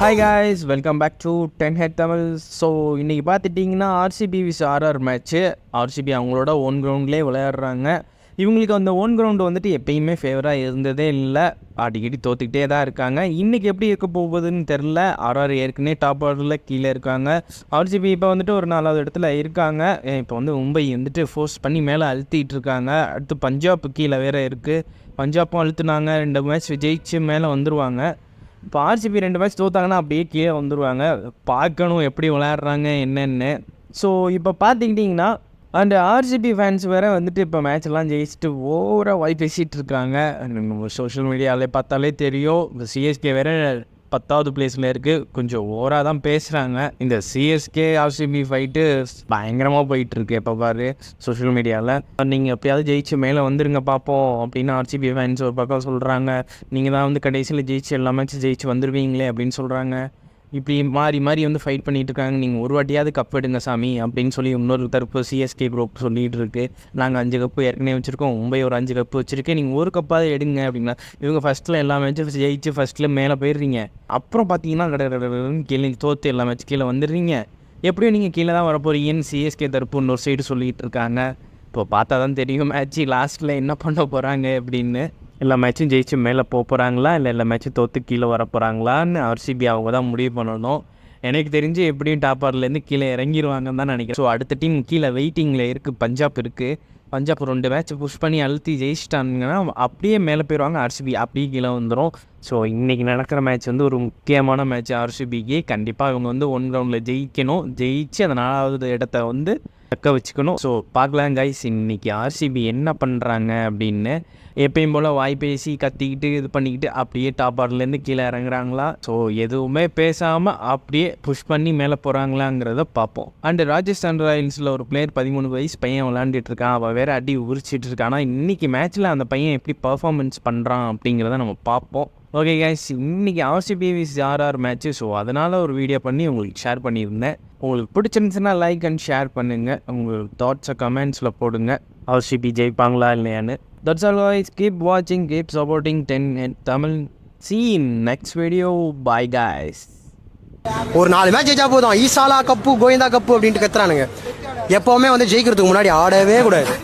Hi guys welcome back to ten head Tamil so இன்றைக்கி பார்த்துட்டிங்கன்னா RCB vs RR match RCB அவங்களோட own கிரவுண்ட்லேயே விளையாடுறாங்க. இவங்களுக்கு அந்த ஓன் கிரவுண்டு வந்துட்டு எப்பயுமே ஃபேவராக இருந்ததே இல்லை. அடிக்கடி தோத்துக்கிட்டே தான் இருக்காங்க. இன்றைக்கி எப்படி இருக்க போகுதுன்னு தெரில ஆர்ஆர் ஏற்கனவே டாப் ஆர்டரில் கீழே இருக்காங்க. ஆர்சிபி இப்போ வந்துட்டு ஒரு நாலாவது இடத்துல இருக்காங்க. இப்போ வந்து மும்பை வந்துட்டு ஃபோர்ஸ் பண்ணி மேலே அழுத்திட்டு இருக்காங்க. அடுத்து பஞ்சாப் கீழே வேறு இருக்குது பஞ்சாப்பும் அழுத்துனாங்க ரெண்டு மேட்ச் ஜெயிச்சு மேலே வந்துடுவாங்க இப்போ ஆர்சிபி ரெண்டு மேட்ச் தோத்தாங்கன்னா அப்படியே கீழே வந்துடுவாங்க பார்க்கணும் எப்படி விளையாடுறாங்க என்னென்னு. ஸோ இப்போ பார்த்துக்கிட்டிங்கன்னா அந்த ஆர்சிபி ஃபேன்ஸ் வேறு வந்துட்டு இப்போ மேட்ச்லாம் ஜெயிச்சுட்டு ஓவராக வாய் பேசிகிட்டு இருக்காங்க. சோஷியல் மீடியாவிலே பார்த்தாலே தெரியும். இப்போ சிஎஸ்கே வேறு பத்தாவது பிளேஸில் இருக்குது கொஞ்சம் ஓவராக தான் பேசுகிறாங்க இந்த சிஎஸ்கே ஆர்சிபி ஃபைட்டு பயங்கரமாக போயிட்டுருக்கு எப்போ பாரு சோஷியல் மீடியாவில் நீங்கள் எப்பயாவது ஜெயிச்சு மேலே வந்துருங்க பார்ப்போம் அப்படின்னு ஆர்சிபி ஃபேன்ஸ் ஒரு பக்கம் சொல்கிறாங்க நீங்கள் தான் வந்து கடைசியில் ஜெயிச்சு எல்லா மேட்ச்சும் ஜெயிச்சு வந்துடுவீங்களே அப்படின்னு சொல்கிறாங்க இப்படி மாறி மாறி வந்து ஃபைட் பண்ணிட்டு இருக்காங்க நீங்கள் ஒரு வாட்டியாவது கப் எடுங்க சாமி அப்படின்னு சொல்லி இன்னொரு தரப்பு சிஎஸ்கே குரூப் சொல்லிகிட்டு இருக்கு. நாங்கள் அஞ்சு கப்பு ஏற்கனவே வச்சுருக்கோம். மும்பை ஒரு அஞ்சு கப்பு வச்சுருக்கேன் நீங்கள் ஒரு கப்பாவது எடுங்க அப்படின்னா இவங்க ஃபஸ்ட்டில் எல்லா மேட்சும் ஜெயிச்சு ஃபஸ்ட்டில் மேலே போயிடுறீங்க. அப்புறம் பார்த்தீங்கன்னா கடற்கடன்னு கீழே தோற்று எல்லா மேட்ச் கீழே வந்துடுறீங்க. எப்படியும் நீங்கள் கீழே தான் வரப்போறீங்கன்னு சிஎஸ்கே தரப்பு இன்னொரு சைடு சொல்லிகிட்டு இருக்காங்க. இப்போ பார்த்தா தான் தெரியும் மேட்ச்சு லாஸ்ட்டில் என்ன பண்ண போகிறாங்க அப்படின்னு. எல்லா மேட்சும் ஜெயிச்சு மேலே போக போகிறாங்களா இல்லை எல்லா மேட்சும் தோற்று கீழே வர போகிறாங்களான்னு ஆர்சிபி அவங்க தான் முடிவு பண்ணணும். எனக்கு தெரிஞ்சு எப்படியும் டாப்பர்லேருந்து கீழே இறங்கிடுவாங்கன்னு தான் நினைக்கிறேன். ஸோ அடுத்த டீம் கீழே வெயிட்டிங்கில் இருக்குது பஞ்சாப் இருக்குது பஞ்சாப் ரெண்டு மேட்ச் புஷ் பண்ணி அழுத்தி ஜெயிச்சிட்டாங்கன்னா அப்படியே மேலே போயிடுவாங்க ஆர்சிபி அப்படியே கீழே வந்துடும் ஸோ இன்றைக்கி நடக்கிற மேட்ச் வந்து ஒரு முக்கியமான மேட்ச் ஆர்சிபிக்கு கண்டிப்பாக இவங்க வந்து ஒன் கிரவுண்டில் ஜெயிக்கணும். ஜெயிச்சு அந்த நாலாவது இடத்த வந்து தக்க வச்சுக்கணும். ஸோ பார்க்கலாம் கைஸ் இன்றைக்கி ஆர்சிபி என்ன பண்ணுறாங்க அப்படின்னு எப்பயும் போல் வாய் பேசி கத்திக்கிட்டு இது பண்ணிக்கிட்டு அப்படியே டாப் ஆர்டர்லேருந்து கீழே இறங்குறாங்களா? ஸோ எதுவுமே பேசாமல் அப்படியே புஷ் பண்ணி மேலே போகிறாங்களாங்கிறத பார்ப்போம். அண்டு ராஜஸ்தான் ராயல்ஸில் ஒரு பிளேயர் பதிமூணு வயசு பையன் விளாண்டுட்டு இருக்கான். அவள் வேறு அடி உரிச்சிட்டு இருக்கான். ஆனால் இன்றைக்கி மேட்ச்சில் அந்த பையன் எப்படி பர்ஃபார்மன்ஸ் பண்ணுறான் அப்படிங்கிறத நம்ம பார்ப்போம். ஓகே கேஸ் இன்றைக்கி RCB vs RR match so அதனால் ஒரு வீடியோ பண்ணி உங்களுக்கு ஷேர் பண்ணியிருந்தேன். உங்களுக்கு பிடிச்சிருந்துச்சுன்னா லைக் அண்ட் ஷேர் பண்ணுங்கள் உங்கள் தாட்ஸை கமெண்ட்ஸில் போடுங்க. ஆர்சிபி ஜெயிப்பாங்களா இல்லையான்னு. தட்ஸ் ஆல் வாய்ஸ் கீப் வாட்சிங் keep supporting ten Tamil see in next video bye guys. ஒரு நாலு மேட்ச் ஜெயிச்சா போதும். ஈசாலா கப்பு கோவிந்தா கப்பு அப்படின்ட்டு கத்துறானுங்க. எப்போவுமே வந்து ஜெயிக்கிறதுக்கு முன்னாடி ஆடவே கூடாது.